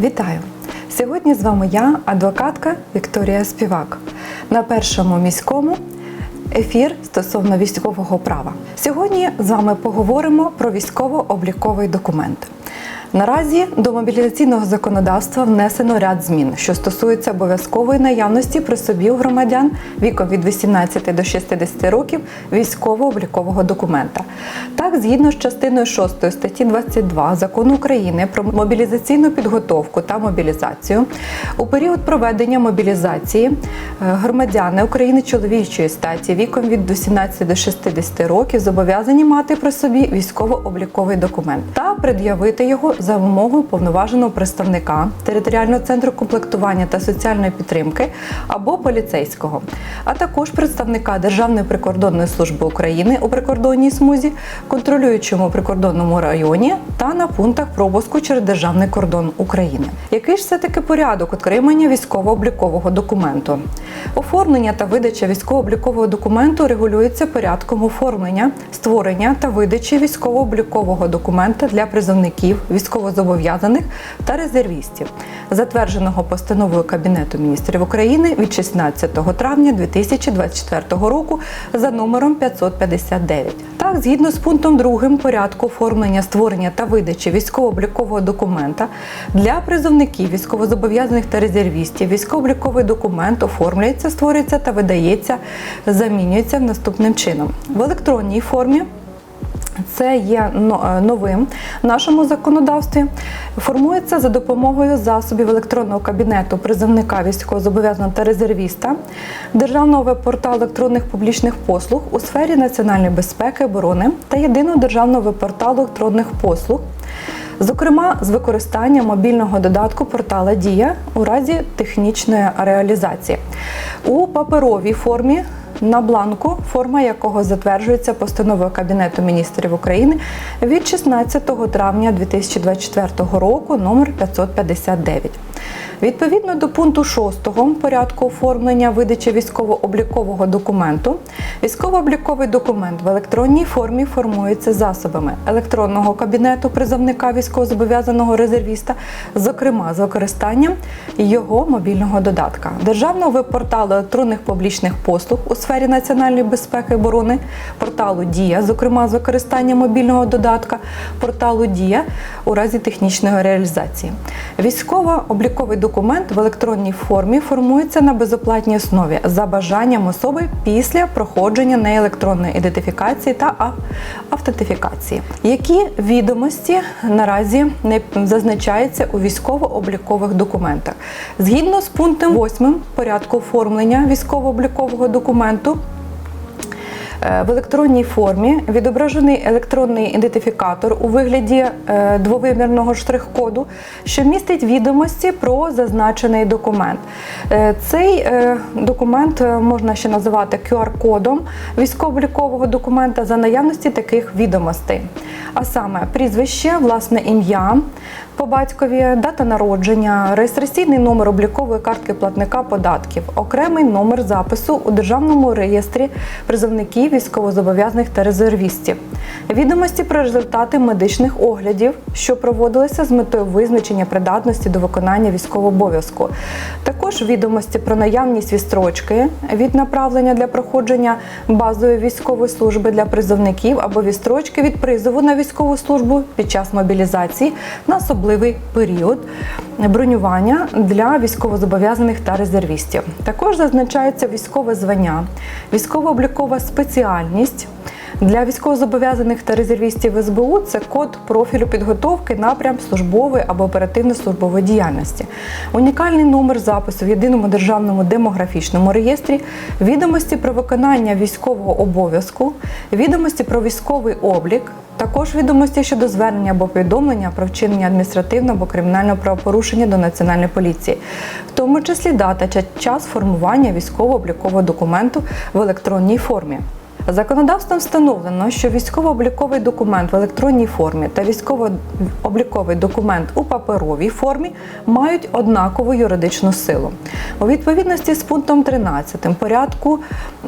Вітаю! Сьогодні з вами я, адвокатка Вікторія Співак. На першому міському ефір стосовно військового права. Сьогодні з вами поговоримо про військово-обліковий документ. Наразі до мобілізаційного законодавства внесено ряд змін, що стосуються обов'язкової наявності при собі у громадян віком від 18 до 60 років військово-облікового документа. Так, згідно з частиною 6 статті 22 закону України про мобілізаційну підготовку та мобілізацію, у період проведення мобілізації е, громадяни України чоловічої статі віком від 18 до 60 років зобов'язані мати при собі військово-обліковий документ та пред'явити його за вимогою повноваженого представника територіального центру комплектування та соціальної підтримки або поліцейського, а також представника Державної прикордонної служби України у прикордонній смузі, контролюючому прикордонному районі та на пунктах пропуску через державний кордон України. Який ж все таки порядок отримання військово-облікового документу? Оформлення та видача військово-облікового документу регулюється порядком оформлення, створення та видачі військово-облікового документа для призовників, військовозобов'язаних та резервістів, затвердженого постановою Кабінету міністрів України від 16 травня 2024 року за номером 559. Так, згідно з пунктом 2 порядку оформлення, створення та видачі військово-облікового документа для призовників, військовозобов'язаних та резервістів, військово-обліковий документ оформлюється, створюється та видається, замінюється наступним чином в електронній формі. Це є е, новим в нашому законодавстві. Формується за допомогою засобів електронного кабінету призовника військовозобов'язаного та резервіста, державного веб-порталу електронних публічних послуг у сфері національної безпеки, оборони та єдиного державного веб-порталу електронних послуг. Зокрема, з використанням мобільного додатку портала Дія у разі технічної реалізації у паперовій формі на бланку, форма якого затверджується постановою Кабінету міністрів України від 16 травня 2024 року номер 559. Відповідно до пункту 6 порядку оформлення видачі військово-облікового документу, військово-обліковий документ в електронній формі формується засобами електронного кабінету призовника військовозобов'язаного резервіста, зокрема з використанням його мобільного додатка, державного веб-порталу електронних публічних послуг у сфері національної безпеки і оборони, порталу Дія, зокрема з використанням мобільного додатка, порталу Дія у разі технічної реалізації. Військово-обліковий документ в електронній формі формується на безоплатній основі за бажанням особи після проходження неелектронної ідентифікації та автентифікації. Які відомості наразі не зазначаються у військово-облікових документах? Згідно з пунктом 8 порядку оформлення військово-облікового документу. Е, В електронній формі відображений електронний ідентифікатор у вигляді е, двовимірного штрих-коду, що містить відомості про зазначений документ. Е, Цей документ можна ще називати QR-кодом військово-облікового документа за наявності таких відомостей. А саме прізвище, власне ім'я по батькові, дата народження, реєстраційний номер облікової картки платника податків, окремий номер запису у державному реєстрі призовників військовозобов'язаних та резервістів, відомості про результати медичних оглядів, що проводилися з метою визначення придатності до виконання військового обов'язку. Також відомості про наявність відстрочки від направлення для проходження базової військової служби для призовників або відстрочки від призову на військову службу під час мобілізації на особливий період бронювання для військовозобов'язаних та резервістів. Також зазначається військове звання, військово-облікова спеціальність. Для військовозобов'язаних та резервістів СБУ це код профілю підготовки, напрям службової або оперативно-службової діяльності, унікальний номер запису в єдиному державному демографічному реєстрі, відомості про виконання військового обов'язку, відомості про військовий облік. Також відомості щодо звернення або повідомлення про вчинення адміністративного або кримінального правопорушення до національної поліції, в тому числі дата та час формування військово-облікового документу в електронній формі. Законодавством встановлено, що військово-обліковий документ в електронній формі та військово-обліковий документ у паперовій формі мають однакову юридичну силу. У відповідності з пунктом 13 порядку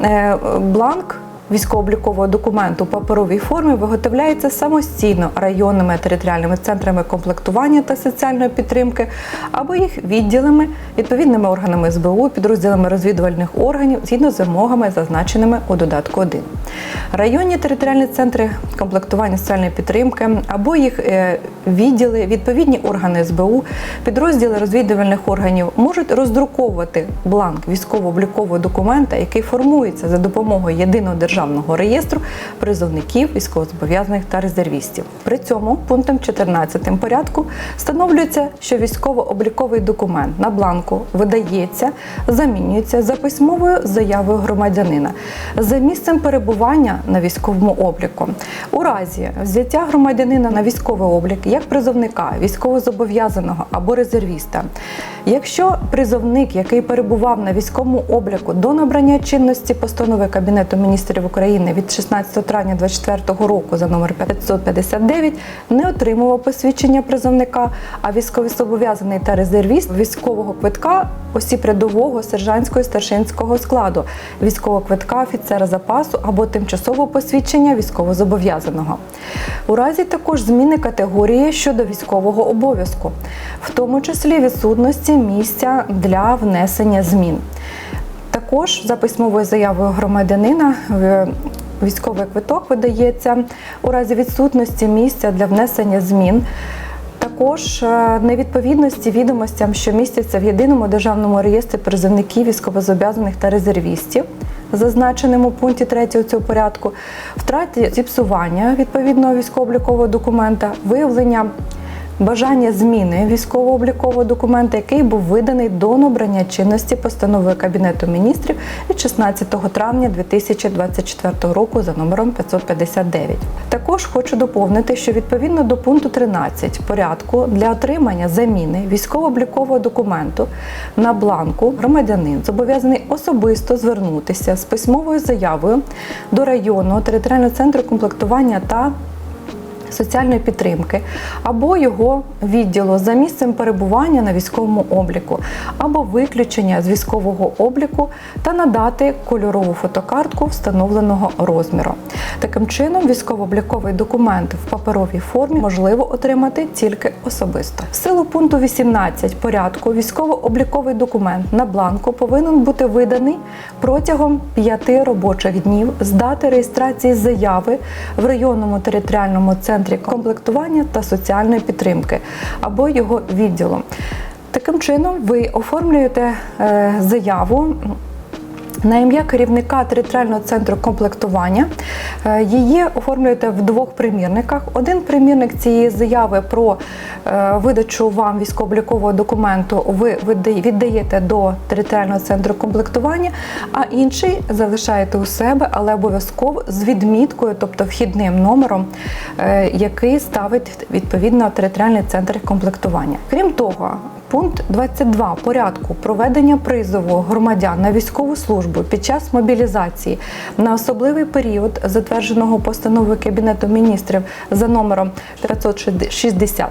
е, бланк військово-облікового документу у паперовій формі виготовляється самостійно районними територіальними центрами комплектування та соціальної підтримки або їх відділами, відповідними органами СБУ, підрозділами розвідувальних органів згідно з вимогами, зазначеними у додатку 1. Районні територіальні центри комплектування соціальної підтримки або їх е, відділи, відповідні органи СБУ, підрозділи розвідувальних органів можуть роздруковувати бланк військово-облікового документа, який формується за допомогою єдиного державного реєстру призовників, військовозобов'язаних та резервістів. При цьому пунктом 14 порядку встановлюється, що військово-обліковий документ на бланку видається, замінюється за письмовою заявою громадянина за місцем перебування на військовому обліку. У разі взяття громадянина на військовий облік як призовника, військовозобов'язаного або резервіста. Якщо призовник, який перебував на військовому обліку до набрання чинності постанови Кабінету міністрів України від 16 травня 2024 року за номер 559, не отримував посвідчення призовника, а військовозобов'язаний та резервіст військового квитка осіб рядового, сержантського, старшинського складу, військового квитка офіцера запасу або тимчасового посвідчення військовозобов'язаного. У разі також зміни категорії щодо військового обов'язку, в тому числі відсутності місця для внесення змін. Також за письмовою заявою громадянина е, військовий квиток видається у разі відсутності місця для внесення змін. Також е, невідповідності відомостям, що містяться в єдиному державному реєстрі призовників військовозобов'язаних та резервістів, зазначеному у пункті 3 цього порядку, втраті зіпсування відповідного військово-облікового документа, виявлення бажання зміни військово-облікового документа, який був виданий до набрання чинності постанови Кабінету міністрів від 16 травня 2024 року за номером 559. Також хочу доповнити, що відповідно до пункту 13 порядку для отримання заміни військово-облікового документу на бланку громадянин зобов'язаний особисто звернутися з письмовою заявою до районного територіального центру комплектування та соціальної підтримки або його відділу за місцем перебування на військовому обліку, або виключення з військового обліку та надати кольорову фотокартку встановленого розміру. Таким чином, військово-обліковий документ в паперовій формі можливо отримати тільки особисто. В силу пункту 18 порядку військово-обліковий документ на бланку повинен бути виданий протягом 5 робочих днів з дати реєстрації заяви в районному територіальному центрі комплектування та соціальної підтримки або його відділом. Таким чином, ви оформлюєте е, заяву. На ім'я керівника територіального центру комплектування Е, її оформлюєте в двох примірниках. Один примірник цієї заяви про е, видачу вам військово-облікового документу ви віддаєте до територіального центру комплектування, а інший залишаєте у себе, але обов'язково з відміткою, тобто вхідним номером, е, який ставить відповідно територіальний центр комплектування. Крім того, Пункт 22 порядку проведення призову громадян на військову службу під час мобілізації на особливий період, затвердженого постановою Кабінету міністрів за номером 560,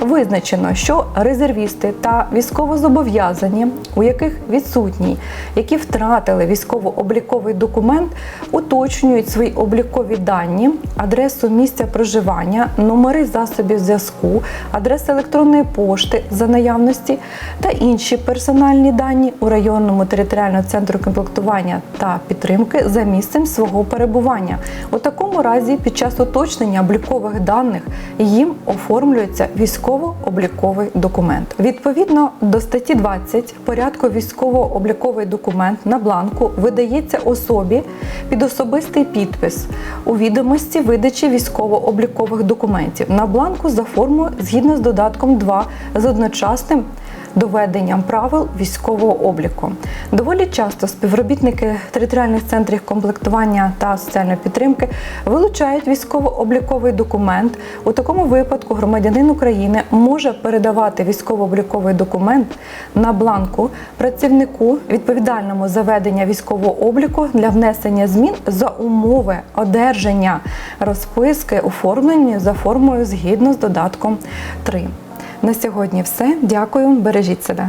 визначено, що резервісти та військовозобов'язані, у яких відсутні, які втратили військово-обліковий документ, уточнюють свої облікові дані, адресу місця проживання, номери засобів зв'язку, адреси електронної пошти за наявності та інші персональні дані у районному територіальному центру комплектування та підтримки за місцем свого перебування. У такому разі, під час уточнення облікових даних їм оформлюється військово-обліковий документ. Відповідно до статті 20 порядку військово-обліковий документ на бланку видається особі під особистий підпис у відомості видачі військово-облікових документів на бланку за формою згідно з додатком 2 з одночасним доведенням правил військового обліку. Доволі часто співробітники територіальних центрів комплектування та соціальної підтримки вилучають військово-обліковий документ. У такому випадку громадянин України може передавати військово-обліковий документ на бланку працівнику відповідальному за ведення військового обліку для внесення змін за умови одержання розписки, оформлені за формою згідно з додатком 3. На сьогодні все. Дякую, бережіть себе.